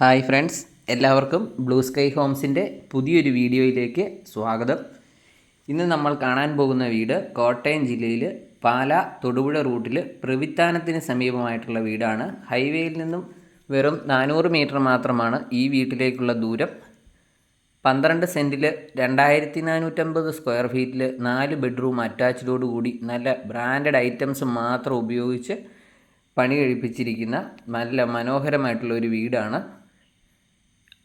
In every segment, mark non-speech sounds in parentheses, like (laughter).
Hi friends എല്ലാവർക്കും blue sky ഹോംസിന്റെ പുതിയൊരു വീഡിയോയിലേക്ക് സ്വാഗതം. ഇന്ന് നമ്മൾ കാണാൻ പോകുന്ന വീട് കോട്ടയം ജില്ലയിൽ പാല തൊടുപുഴ റൂട്ടിൽ പ്രവിത്താനത്തിന് സമീപമായിട്ടുള്ള വീടാണ്. ഹൈവേയിൽ നിന്നും വെറും നാനൂറ് മീറ്റർ മാത്രമാണ് ഈ വീട്ടിലേക്കുള്ള ദൂരം. പന്ത്രണ്ട് സെന്റിൽ രണ്ടായിരത്തി നാനൂറ്റമ്പത് സ്ക്വയർ ഫീറ്റിൽ നാല് ബെഡ്റൂം അറ്റാച്ച്ഡോട് കൂടി നല്ല ബ്രാൻഡഡ് ഐറ്റംസ് മാത്രം ഉപയോഗിച്ച് പണി കഴിപ്പിച്ചിരിക്കുന്ന നല്ല മനോഹരമായിട്ടുള്ള ഒരു വീടാണ്.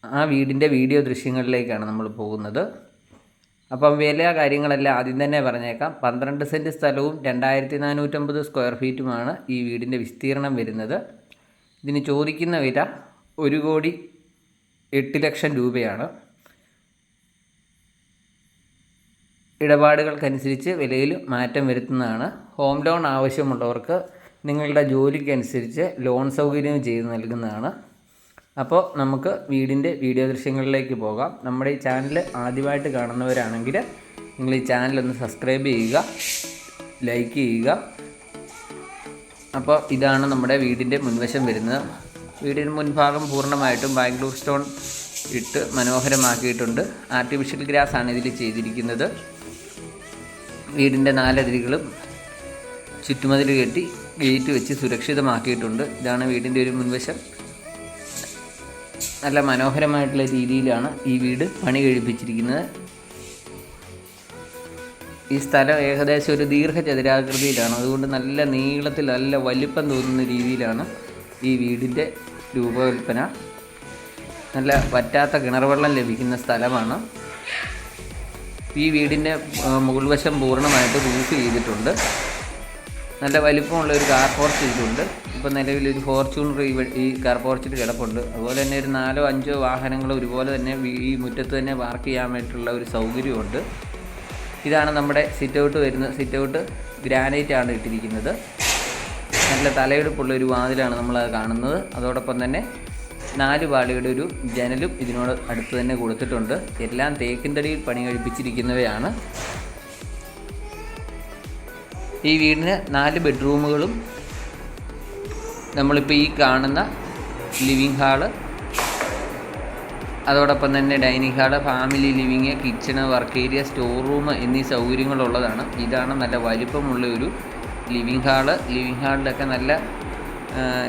ആ വീടിന്റെ വീഡിയോ ദൃശ്യങ്ങളിലേക്കാണ് നമ്മൾ പോകുന്നത്. അപ്പം വില കാര്യങ്ങളെല്ലാം ആദ്യം തന്നെ പറഞ്ഞേക്കാം. പന്ത്രണ്ട് സെന്റ് സ്ഥലവും രണ്ടായിരത്തി നാനൂറ്റമ്പത് സ്ക്വയർ ഫീറ്റുമാണ് ഈ വീടിന്റെ വിസ്തീർണം വരുന്നത്. ഇതിന് ചോദിക്കുന്ന വില ഒരു കോടി എട്ട് ലക്ഷം രൂപയാണ്. ഇടപാടുകൾക്കനുസരിച്ച് വിലയിൽ മാറ്റം വരുത്തുന്നതാണ്. ഹോം ലോൺ ആവശ്യമുള്ളവർക്ക് നിങ്ങളുടെ ജോലിക്കനുസരിച്ച് ലോൺ സൗകര്യം ചെയ്ത് നൽകുന്നതാണ്. അപ്പോൾ നമുക്ക് വീടിന്റെ വീഡിയോ ദൃശ്യങ്ങളിലേക്ക് പോകാം. നമ്മുടെ ഈ ചാനൽ ആദ്യമായിട്ട് കാണുന്നവരാണെങ്കിൽ നിങ്ങൾ ഈ ചാനൽ ഒന്ന് സബ്സ്ക്രൈബ് ചെയ്യുക ലൈക്ക് ചെയ്യുക. അപ്പോൾ ഇതാണ് നമ്മുടെ വീടിന്റെ മുൻവശം വരുന്നത്. വീടിന് മുൻഭാഗം പൂർണമായിട്ടും ബാംഗ്ലൂർ സ്റ്റോൺ ഇട്ട് മനോഹരമാക്കിയിട്ടുണ്ട്. ആർട്ടിഫിഷ്യൽ ഗ്രാസ് ആണ് ഇതിൽ ചെയ്തിരിക്കുന്നത്. വീടിന്റെ നാലതിരികളും ചുറ്റുമതിൽ കെട്ടി ഗേറ്റ് വെച്ച് സുരക്ഷിതമാക്കിയിട്ടുണ്ട്. ഇതാണ് വീടിന്റെ ഒരു മുൻവശം. നല്ല മനോഹരമായിട്ടുള്ള രീതിയിലാണ് ഈ വീട് പണി കഴിപ്പിച്ചിരിക്കുന്നത്. ഈ സ്ഥലം ഏകദേശം ഒരു ദീർഘചതുരാകൃതിയിലാണ്. അതുകൊണ്ട് നല്ല നീളത്തിൽ നല്ല വലിപ്പം തോന്നുന്ന രീതിയിലാണ് ഈ വീടിന്റെ രൂപകൽപ്പന. നല്ല വറ്റാത്ത കിണർ വെള്ളം ലഭിക്കുന്ന സ്ഥലമാണ്. ഈ വീടിന്റെ മുകൾവശം പൂർണമായിട്ട് റൂഫ് ചെയ്തിട്ടുണ്ട്. നല്ല വലിപ്പമുള്ള ഒരു കാർ പോർച്ച് ഇതിലുണ്ട് ഇപ്പോൾ നിലവിൽ ഒരു ഫോർച്യൂണർ ഈ ഈ കാർ പോർച്ചിൽ കിടപ്പുണ്ട്. അതുപോലെ തന്നെ ഒരു നാലോ അഞ്ചോ വാഹനങ്ങൾ ഒരുപോലെ തന്നെ ഈ മുറ്റത്ത് തന്നെ പാർക്ക് ചെയ്യാൻ വേണ്ടിയിട്ടുള്ള ഒരു സൗകര്യമുണ്ട്. ഇതാണ് നമ്മുടെ സിറ്റ് ഔട്ട് വരുന്ന സിറ്റ് ഔട്ട് ഗ്രാനൈറ്റ് ആണ് ഇട്ടിരിക്കുന്നത്. നല്ല തലയെടുപ്പുള്ള ഒരു വാതിലാണ് നമ്മളത് കാണുന്നത്. അതോടൊപ്പം തന്നെ നാല് പാളിയുടെ ഒരു ജനലും ഇതിനോട് അടുത്ത് തന്നെ കൊടുത്തിട്ടുണ്ട്. എല്ലാം തേക്കിൻതടിയിൽ പണി കഴിപ്പിച്ചിരിക്കുന്നവയാണ്. ഈ വീടിന് നാല് ബെഡ്റൂമുകളും നമ്മളിപ്പോൾ ഈ കാണുന്ന ലിവിങ് ഹാൾ അതോടൊപ്പം തന്നെ dining hall family living kitchen work area store room എന്നീ സൗകര്യങ്ങളുള്ളതാണ്. ഇതാണ് നല്ല വലിപ്പമുള്ള ഒരു ലിവിങ് ഹാൾ ലിവിങ് ഹാളിലൊക്കെ നല്ല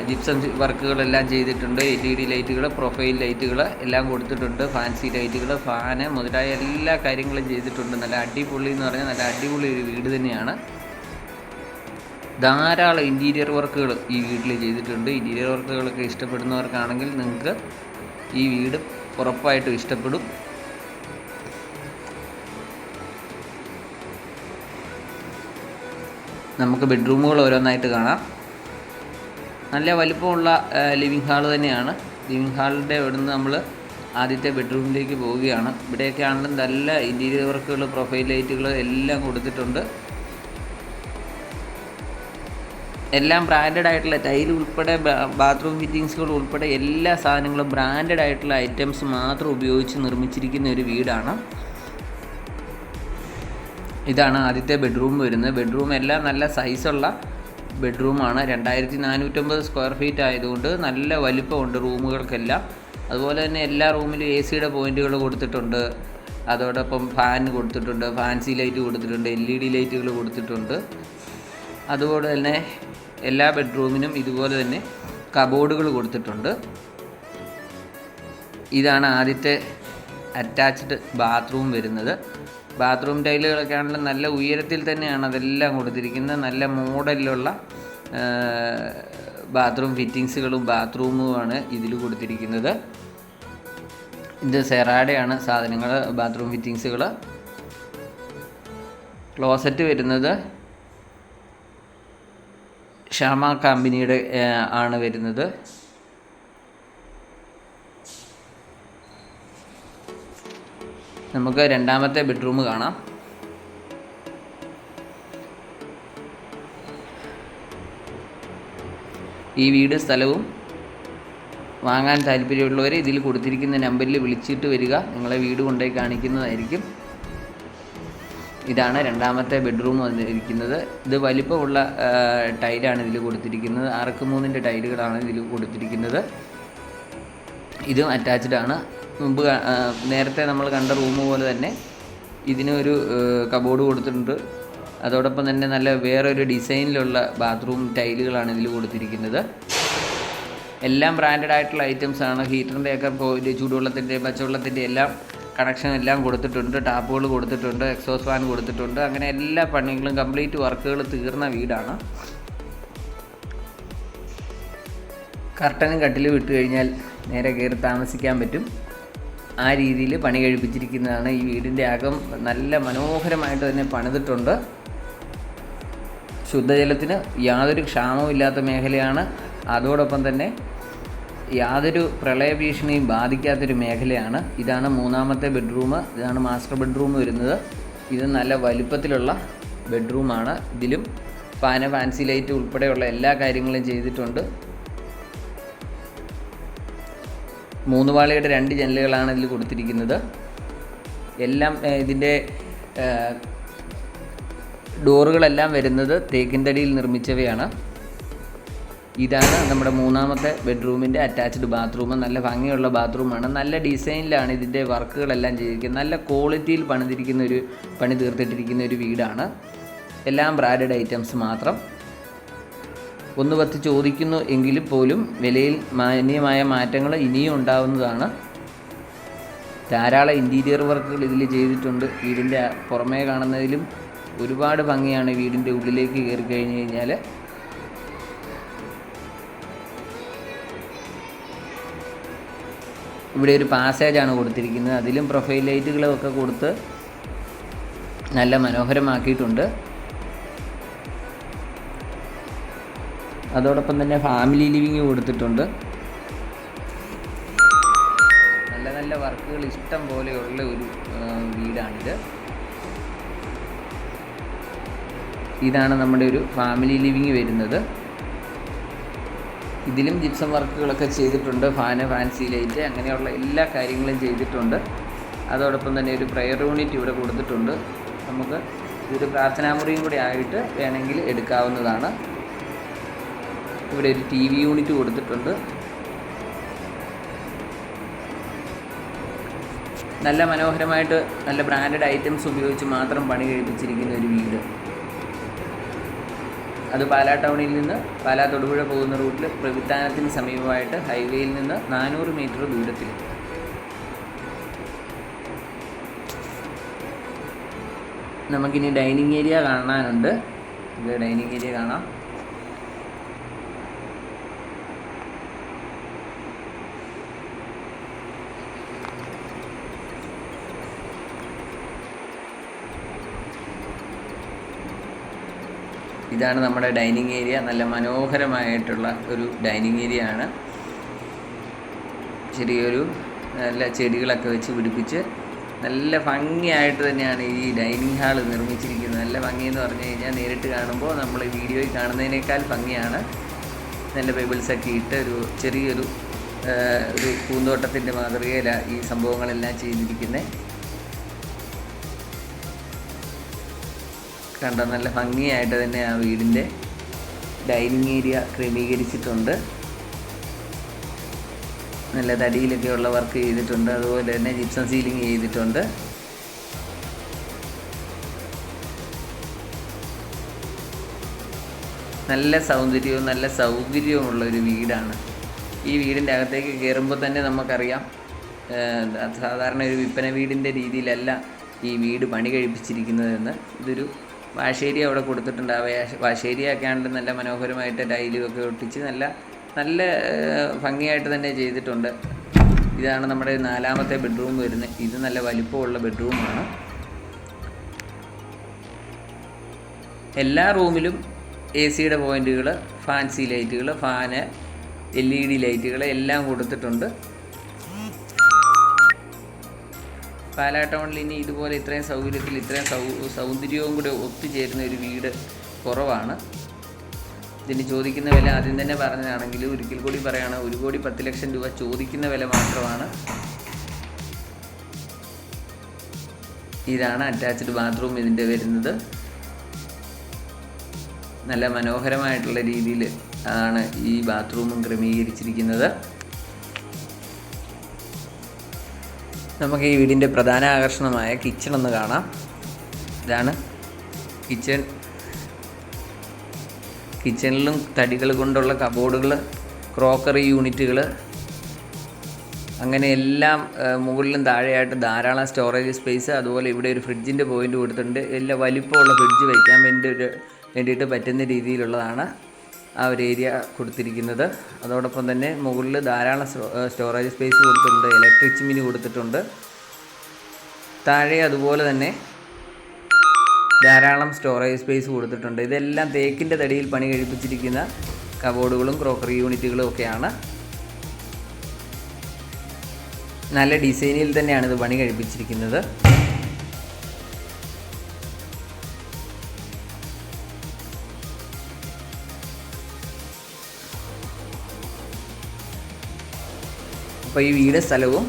ജിപ്സം വർക്കുകളെല്ലാം ചെയ്തിട്ടുണ്ട്. എൽ ഇ ഡി ലൈറ്റുകൾ പ്രൊഫൈൽ ലൈറ്റുകൾ എല്ലാം കൊടുത്തിട്ടുണ്ട്. ഫാൻസി ലൈറ്റുകൾ ഫാന് മുതലായ എല്ലാ കാര്യങ്ങളും ചെയ്തിട്ടുണ്ട്. നല്ല അടിപൊളി എന്ന് പറഞ്ഞാൽ നല്ല അടിപൊളി ഒരു വീട് തന്നെയാണ്. ധാരാളം ഇന്റീരിയർ വർക്കുകൾ ഈ വീട്ടിൽ ചെയ്തിട്ടുണ്ട്. ഇന്റീരിയർ വർക്കുകളൊക്കെ ഇഷ്ടപ്പെടുന്നവർക്കാണെങ്കിൽ നിങ്ങൾക്ക് ഈ വീട് ഉറപ്പായിട്ടും ഇഷ്ടപ്പെടും. നമുക്ക് ബെഡ്റൂമുകൾ ഓരോന്നായിട്ട് കാണാം. നല്ല വലിപ്പമുള്ള ലിവിങ് ഹാൾ തന്നെയാണ്. ലിവിങ് ഹാളിന്റെ ഇവിടുന്ന് നമ്മൾ ആദ്യത്തെ ബെഡ്റൂമിലേക്ക് പോവുകയാണ്. ഇവിടെയൊക്കെ ആണെങ്കിലും നല്ല ഇന്റീരിയർ വർക്കുകൾ പ്രൊഫൈൽ ലൈറ്റുകൾ എല്ലാം കൊടുത്തിട്ടുണ്ട്. എല്ലാം ബ്രാൻഡഡ് ആയിട്ടുള്ള ടൈൽ ഉൾപ്പെടെ ബാത്റൂം ഫിറ്റിങ്സുകൾ ഉൾപ്പെടെ എല്ലാ സാധനങ്ങളും ബ്രാൻഡഡ് ആയിട്ടുള്ള ഐറ്റംസ് മാത്രം ഉപയോഗിച്ച് നിർമ്മിച്ചിരിക്കുന്ന ഒരു വീടാണ്. ഇതാണ് ആദ്യത്തെ ബെഡ്റൂം വരുന്നത്. ബെഡ്റൂം എല്ലാം നല്ല സൈസുള്ള ബെഡ്റൂമാണ് രണ്ടായിരത്തി നാനൂറ്റമ്പത് സ്ക്വയർ ഫീറ്റ് ആയതുകൊണ്ട് നല്ല വലിപ്പമുണ്ട് റൂമുകൾക്കെല്ലാം. അതുപോലെ തന്നെ എല്ലാ റൂമിലും എ സിയുടെ പോയിന്റുകൾ കൊടുത്തിട്ടുണ്ട്. അതോടൊപ്പം ഫാൻ കൊടുത്തിട്ടുണ്ട്. ഫാൻസി ലൈറ്റ് കൊടുത്തിട്ടുണ്ട്. എൽ ഇ ഡി ലൈറ്റുകൾ കൊടുത്തിട്ടുണ്ട്. അതുപോലെ തന്നെ എല്ലാ ബെഡ്റൂമിനും ഇതുപോലെ തന്നെ കബോർഡുകൾ കൊടുത്തിട്ടുണ്ട്. ഇതാണ് ആദ്യത്തെ അറ്റാച്ച്ഡ് ബാത്റൂം വരുന്നത്. ബാത്റൂം ടൈലുകളൊക്കെ ആണെങ്കിലും നല്ല ഉയരത്തിൽ തന്നെയാണ് അതെല്ലാം കൊടുത്തിരിക്കുന്നത്. നല്ല മോഡലിലുള്ള ബാത്റൂം ഫിറ്റിങ്സുകളും ബാത്റൂമുമാണ് ഇതിൽ കൊടുത്തിരിക്കുന്നത്. ഇത് സെറാഡയാണ് സാധനങ്ങൾ ബാത്റൂം ഫിറ്റിങ്സുകൾ ക്ലോസറ്റ് വരുന്നത് ഷാമ കമ്പനിയുടെ ആണ് വരുന്നത്. നമുക്ക് രണ്ടാമത്തെ ബെഡ്റൂം കാണാം. ഈ വീട് സ്ഥലവും വാങ്ങാൻ താല്പര്യമുള്ളവർ ഇതിൽ കൊടുത്തിരിക്കുന്ന നമ്പറിൽ വിളിച്ചിട്ട് വരിക. നിങ്ങളെ വീട് കൊണ്ടുപോയി കാണിക്കുന്നതായിരിക്കും. ഇതാണ് രണ്ടാമത്തെ ബെഡ്റൂം വന്നിരിക്കുന്നത്. ഇത് വലിപ്പമുള്ള ടൈലാണ് ഇതിൽ കൊടുത്തിരിക്കുന്നത്. ആർക്ക് മൂന്നിന്റെ ടൈലുകളാണ് ഇതിൽ കൊടുത്തിരിക്കുന്നത്. ഇതും അറ്റാച്ച്ഡ് ആണ്. മുമ്പ് നേരത്തെ നമ്മൾ കണ്ട റൂം പോലെ തന്നെ ഇതിനൊരു കബോർഡ് കൊടുത്തിട്ടുണ്ട്. അതോടൊപ്പം തന്നെ നല്ല വേറൊരു ഡിസൈനിലുള്ള ബാത്റൂം ടൈലുകളാണ് ഇതിൽ കൊടുത്തിരിക്കുന്നത്. എല്ലാം ബ്രാൻഡഡ് ആയിട്ടുള്ള ഐറ്റംസാണ് ഹീറ്ററിന്റെയൊക്കെ ചൂടുവെള്ളത്തിന്റെ പച്ചവെള്ളത്തിന്റെ എല്ലാം കണക്ഷൻ എല്ലാം കൊടുത്തിട്ടുണ്ട് ടാപ്പുകൾ കൊടുത്തിട്ടുണ്ട് എക്സോസ് ഫാൻ കൊടുത്തിട്ടുണ്ട്. അങ്ങനെ എല്ലാ പണികളും കംപ്ലീറ്റ് വർക്കുകൾ തീർന്ന വീടാണ്. കർട്ടനും കട്ടിലും വിട്ട് കഴിഞ്ഞാൽ നേരെ കയറി താമസിക്കാൻ പറ്റും. ആ രീതിയിൽ പണി കഴിപ്പിച്ചിരിക്കുന്നതാണ് ഈ വീടിന്റെ അകം. നല്ല മനോഹരമായിട്ട് തന്നെ പണിതിട്ടുണ്ട്. ശുദ്ധജലത്തിന് യാതൊരു ക്ഷാമവും ഇല്ലാത്ത മേഖലയാണ്. അതോടൊപ്പം തന്നെ യാതൊരു പ്രളയ ഭീഷണിയും ബാധിക്കാത്തൊരു മേഖലയാണ്. ഇതാണ് മൂന്നാമത്തെ ബെഡ്റൂം. ഇതാണ് മാസ്റ്റർ ബെഡ്റൂം വരുന്നത്. ഇത് നല്ല വലുപ്പത്തിലുള്ള ബെഡ്റൂമാണ് ഇതിലും ഫാന ഫാൻസി ലൈറ്റ് ഉൾപ്പെടെയുള്ള എല്ലാ കാര്യങ്ങളും ചെയ്തിട്ടുണ്ട്. മൂന്ന് പാളിയുടെ രണ്ട് ജനലുകളാണ് ഇതിൽ കൊടുത്തിരിക്കുന്നത്. എല്ലാം ഇതിന്റെ ഡോറുകളെല്ലാം വരുന്നത് തേക്കിൻ തടിയിൽ നിർമ്മിച്ചവയാണ്. ഇതാണ് നമ്മുടെ മൂന്നാമത്തെ ബെഡ്റൂമിന്റെ അറ്റാച്ച്ഡ് ബാത്റൂം നല്ല ഭംഗിയുള്ള ബാത്റൂമാണ് നല്ല ഡിസൈനിലാണ് ഇതിന്റെ വർക്കുകളെല്ലാം ചെയ്തിരിക്കുന്നത്. നല്ല ക്വാളിറ്റിയിൽ പണിതിരിക്കുന്ന ഒരു പണി തീർത്തിട്ടിരിക്കുന്ന ഒരു വീടാണ്. എല്ലാം ബ്രാൻഡഡ് ഐറ്റംസ് മാത്രം. ഒന്ന് പത്ത് ചോദിക്കുന്നു എങ്കിലും പോലും വിലയിൽ മാന്യമായ മാറ്റങ്ങൾ ഇനിയും ഉണ്ടാവുന്നതാണ്. ധാരാളം ഇന്റീരിയർ വർക്കുകൾ ഇതിൽ ചെയ്തിട്ടുണ്ട്. വീടിന്റെ പുറമേ കാണുന്നതിലും ഒരുപാട് ഭംഗിയാണ് വീടിന്റെ ഉള്ളിലേക്ക് കയറി കഴിഞ്ഞ് കഴിഞ്ഞാൽ ഇവിടെ ഒരു പാസേജാണ് കൊടുത്തിരിക്കുന്നത്. അതിലും പ്രൊഫൈൽ ലൈറ്റുകളൊക്കെ കൊടുത്ത് നല്ല മനോഹരമാക്കിയിട്ടുണ്ട്. അതോടൊപ്പം തന്നെ ഫാമിലി ലിവിങ് കൊടുത്തിട്ടുണ്ട്. നല്ല നല്ല വർക്കുകൾ ഇഷ്ടം പോലെയുള്ള ഒരു വീടാണിത്. ഇതാണ് നമ്മുടെ ഒരു ഫാമിലി ലിവിങ് വരുന്നത്. ഇതിലും ജിപ്സം വർക്കുകളൊക്കെ ചെയ്തിട്ടുണ്ട് ഫാന് ഫാൻസി ലൈറ്റ് അങ്ങനെയുള്ള എല്ലാ കാര്യങ്ങളും ചെയ്തിട്ടുണ്ട്. അതോടൊപ്പം തന്നെ ഒരു പ്രയർ യൂണിറ്റ് ഇവിടെ കൊടുത്തിട്ടുണ്ട്. നമുക്ക് ഇതൊരു പ്രാർത്ഥനാമുറിയും കൂടി ആയിട്ട് വേണമെങ്കിൽ എടുക്കാവുന്നതാണ്. ഇവിടെ ഒരു ടി വി യൂണിറ്റ് കൊടുത്തിട്ടുണ്ട്. നല്ല മനോഹരമായിട്ട് നല്ല ബ്രാൻഡഡ് ഐറ്റംസ് ഉപയോഗിച്ച് മാത്രം പണി കഴിപ്പിച്ചിരിക്കുന്ന ഒരു വീട്. അത് പാലാ ടൗണിൽ നിന്ന് പാലാ തൊടുപുഴ പോകുന്ന റൂട്ടിൽ പ്രവിത്താനത്തിന് സമീപമായിട്ട് ഹൈവേയിൽ നിന്ന് നാനൂറ് മീറ്റർ ദൂരത്തിൽ നമുക്കിനി ഡൈനിങ് ഏരിയ കാണാനുണ്ട്. ഇത് ഡൈനിങ് ഏരിയ കാണാം. ഇതാണ് നമ്മുടെ ഡൈനിങ് ഏരിയ. നല്ല മനോഹരമായിട്ടുള്ള ഒരു ഡൈനിങ് ഏരിയ ആണ്. ചെറിയൊരു നല്ല ചെടികളൊക്കെ വെച്ച് പിടിപ്പിച്ച് നല്ല ഭംഗിയായിട്ട് തന്നെയാണ് ഈ ഡൈനിങ് ഹാൾ നിർമ്മിച്ചിരിക്കുന്നത്. നല്ല ഭംഗിയെന്ന് പറഞ്ഞു കഴിഞ്ഞാൽ നേരിട്ട് കാണുമ്പോൾ നമ്മൾ വീഡിയോയിൽ കാണുന്നതിനേക്കാൾ ഭംഗിയാണ്. നല്ല ബൈബിൾസൊക്കെ ഇട്ട് ഒരു ചെറിയൊരു ഒരു പൂന്തോട്ടത്തിന്റെ മാതൃകയിലാണ് ഈ സംഭവങ്ങളെല്ലാം ചെയ്തിരിക്കുന്നത്. കണ്ട നല്ല ഭംഗിയായിട്ട് തന്നെ ആ വീടിന്റെ ഡൈനിങ് ഏരിയ ക്രമീകരിച്ചിട്ടുണ്ട്. നല്ല തടിയിലൊക്കെ ഉള്ള വർക്ക് ചെയ്തിട്ടുണ്ട്. അതുപോലെ തന്നെ ജിപ്സം സീലിംഗ് ചെയ്തിട്ടുണ്ട്. നല്ല സൗന്ദര്യവും നല്ല സൗകര്യവുമുള്ള ഒരു വീടാണ്. ഈ വീടിന്റെ അകത്തേക്ക് കയറുമ്പോൾ തന്നെ നമുക്കറിയാം സാധാരണ ഒരു വിൽപ്പന വീടിന്റെ രീതിയിലല്ല ഈ വീട് പണി കഴിപ്പിച്ചിരിക്കുന്നതെന്ന്. ഇതൊരു വാശേരി അവിടെ കൊടുത്തിട്ടുണ്ട്. ആ വാശ- വാശേരിയൊക്കെ ആണെങ്കിൽ നല്ല മനോഹരമായിട്ട് ടൈലും ഒക്കെ ഒട്ടിച്ച് നല്ല നല്ല ഭംഗിയായിട്ട് തന്നെ ചെയ്തിട്ടുണ്ട്. ഇതാണ് നമ്മുടെ നാലാമത്തെ ബെഡ്റൂം വരുന്നത്. ഇത് നല്ല വലിപ്പമുള്ള ബെഡ്റൂമാണ്. എല്ലാ റൂമിലും എ സിയുടെ പോയിന്റുകൾ ഫാൻസി ലൈറ്റുകൾ ഫാന് എൽ ഇ ഡി ലൈറ്റുകൾ എല്ലാം കൊടുത്തിട്ടുണ്ട്. പാലാ ടൗണിൽ ഇനി ഇതുപോലെ ഇത്രയും സൗകര്യത്തിൽ ഇത്രയും സൗ സൗന്ദര്യവും കൂടെ ഒത്തുചേരുന്ന ഒരു വീട് കുറവാണ്. ഇതിന് ചോദിക്കുന്ന വില ആദ്യം തന്നെ പറഞ്ഞതാണെങ്കിൽ ഒരിക്കൽ കൂടി പറയുകയാണ് ഒരു കോടി പത്ത് ലക്ഷം രൂപ ചോദിക്കുന്ന വില മാത്രമാണ്. ഇതാണ് അറ്റാച്ച്ഡ് ബാത്റൂം ഇതിന്റെ വരുന്നത്. നല്ല മനോഹരമായിട്ടുള്ള രീതിയിൽ ആണ് ഈ ബാത്റൂമും ക്രമീകരിച്ചിരിക്കുന്നത്. നമുക്ക് ഈ വീടിന്റെ പ്രധാന ആകർഷണമായ കിച്ചൺ ഒന്ന് കാണാം. ഇതാണ് കിച്ചൺ കിച്ചണിലും തടികൾ കൊണ്ടുള്ള കബോർഡുകൾ ക്രോക്കറി യൂണിറ്റുകൾ അങ്ങനെ എല്ലാം മുകളിലും താഴെയായിട്ട് ധാരാളം സ്റ്റോറേജ് സ്പേസ് അതുപോലെ ഇവിടെ ഒരു ഫ്രിഡ്ജിന്റെ പോയിന്റ് കൊടുത്തിട്ടുണ്ട്. എല്ലാ വലിപ്പമുള്ള ഫ്രിഡ്ജ് വയ്ക്കാൻ വേണ്ടി ഒരു വേണ്ടിയിട്ട് പറ്റുന്ന രീതിയിലുള്ളതാണ്. ആ ഒരു ഏരിയ കൊടുത്തിരിക്കുന്നത്. അതോടൊപ്പം തന്നെ മുകളിൽ ധാരാളം സ്റ്റോറേജ് സ്പേസ് കൊടുത്തിട്ടുണ്ട് ഇലക്ട്രിക് ചിമ്മിനി കൊടുത്തിട്ടുണ്ട്. താഴെ അതുപോലെ തന്നെ ധാരാളം സ്റ്റോറേജ് സ്പേസ് കൊടുത്തിട്ടുണ്ട്. ഇതെല്ലാം തേക്കിന്റെ തടിയിൽ പണി കഴിപ്പിച്ചിരിക്കുന്ന കബോർഡുകളും ക്രോക്കറി യൂണിറ്റുകളും ഒക്കെയാണ്. നല്ല ഡിസൈനിൽ തന്നെയാണ് ഇത് പണി കഴിപ്പിച്ചിരിക്കുന്നത്. അപ്പോൾ ഈ വീട് സ്ഥലവും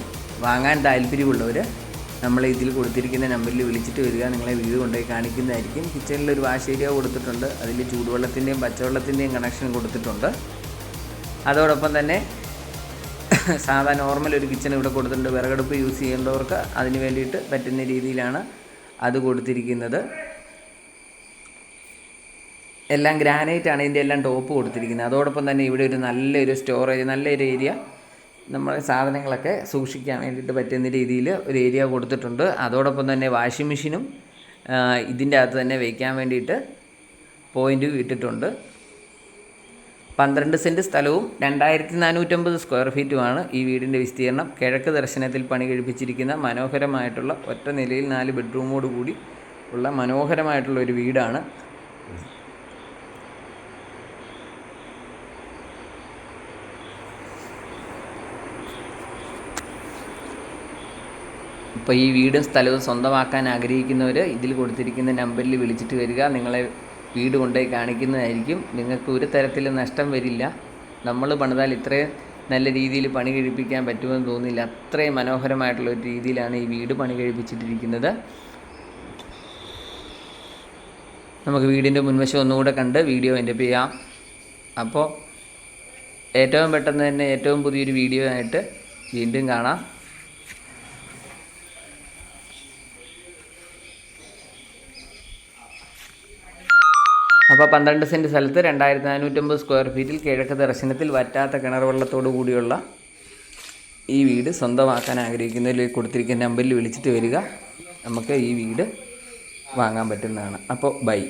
വാങ്ങാൻ താല്പര്യമുള്ളവർ നമ്മൾ ഇതിൽ കൊടുത്തിരിക്കുന്ന നമ്പറിൽ വിളിച്ചിട്ട് വരിക. നിങ്ങളെ വീട് കൊണ്ടുപോയി കാണിക്കുന്നതായിരിക്കും. കിച്ചണിൽ ഒരു വാഷ് ഏരിയ കൊടുത്തിട്ടുണ്ട്. അതിൽ ചൂടുവെള്ളത്തിന്റെയും പച്ചവെള്ളത്തിന്റെയും കണക്ഷൻ കൊടുത്തിട്ടുണ്ട്. അതോടൊപ്പം തന്നെ (coughs) സാധാ നോർമൽ ഒരു കിച്ചൺ ഇവിടെ കൊടുത്തിട്ടുണ്ട്. വിറകടുപ്പ് യൂസ് ചെയ്യേണ്ടവർക്ക് അതിന് വേണ്ടിയിട്ട് പറ്റുന്ന രീതിയിലാണ് അത് കൊടുത്തിരിക്കുന്നത്. എല്ലാം ഗ്രാനൈറ്റ് ആണ് ഇതിന്റെ എല്ലാം ടോപ്പ് കൊടുത്തിരിക്കുന്നത്. അതോടൊപ്പം തന്നെ ഇവിടെ ഒരു നല്ലൊരു സ്റ്റോറേജ് നല്ലൊരു ഏരിയ നമ്മുടെ സാധനങ്ങളൊക്കെ സൂക്ഷിക്കാൻ വേണ്ടിയിട്ട് പറ്റുന്ന രീതിയിൽ ഒരു ഏരിയ കൊടുത്തിട്ടുണ്ട്. അതോടൊപ്പം തന്നെ വാഷിംഗ് മെഷീനും ഇതിന്റെ അകത്ത് തന്നെ വയ്ക്കാൻ വേണ്ടിയിട്ട് പോയിന്റ് ഇട്ടിട്ടുണ്ട്. പന്ത്രണ്ട് സെന്റ് സ്ഥലവും രണ്ടായിരത്തി നാനൂറ്റമ്പത് സ്ക്വയർ ഫീറ്റുമാണ് ഈ വീടിന്റെ വിസ്തീർണം കിഴക്ക് ദർശനത്തിൽ പണി കഴിപ്പിച്ചിരിക്കുന്ന മനോഹരമായിട്ടുള്ള ഒറ്റ നിലയിൽ നാല് ബെഡ്റൂമോട് കൂടി ഉള്ള മനോഹരമായിട്ടുള്ള ഒരു വീടാണ്. ഇപ്പോൾ ഈ വീടും സ്ഥലവും സ്വന്തമാക്കാൻ ആഗ്രഹിക്കുന്നവർ ഇതിൽ കൊടുത്തിരിക്കുന്ന നമ്പറിൽ വിളിച്ചിട്ട് വരിക. നിങ്ങളെ വീട് കൊണ്ടുപോയി കാണിക്കുന്നതായിരിക്കും. നിങ്ങൾക്ക് ഒരു തരത്തിലും നഷ്ടം വരില്ല. നമ്മൾ പണിതാൽ ഇത്രയും നല്ല രീതിയിൽ പണി കഴിപ്പിക്കാൻ പറ്റുമെന്ന് തോന്നില്ല അത്രയും മനോഹരമായിട്ടുള്ള ഒരു രീതിയിലാണ് ഈ വീട് പണി കഴിപ്പിച്ചിട്ടിരിക്കുന്നത്. നമുക്ക് വീടിന്റെ മുൻവശം ഒന്നുകൂടെ കണ്ട് വീഡിയോ എന്റെ ചെയ്യാം. അപ്പോൾ ഏറ്റവും പെട്ടെന്ന് തന്നെ ഏറ്റവും പുതിയൊരു വീഡിയോ ആയിട്ട് വീണ്ടും കാണാം. അപ്പോൾ പന്ത്രണ്ട് സെന്റ് സ്ഥലത്ത് രണ്ടായിരത്തി നാനൂറ്റമ്പത് സ്ക്വയർ ഫീറ്റിൽ കിഴക്ക് ദർശനത്തിൽ വറ്റാത്ത കിണർ വെള്ളത്തോടു കൂടിയുള്ള ഈ വീട് സ്വന്തമാക്കാൻ ആഗ്രഹിക്കുന്നതിൽ കൊടുത്തിരിക്കുന്ന നമ്പറിൽ വിളിച്ചിട്ട് വരിക. നമുക്ക് ഈ വീട് വാങ്ങാൻ പറ്റുന്നതാണ്. അപ്പോൾ ബൈ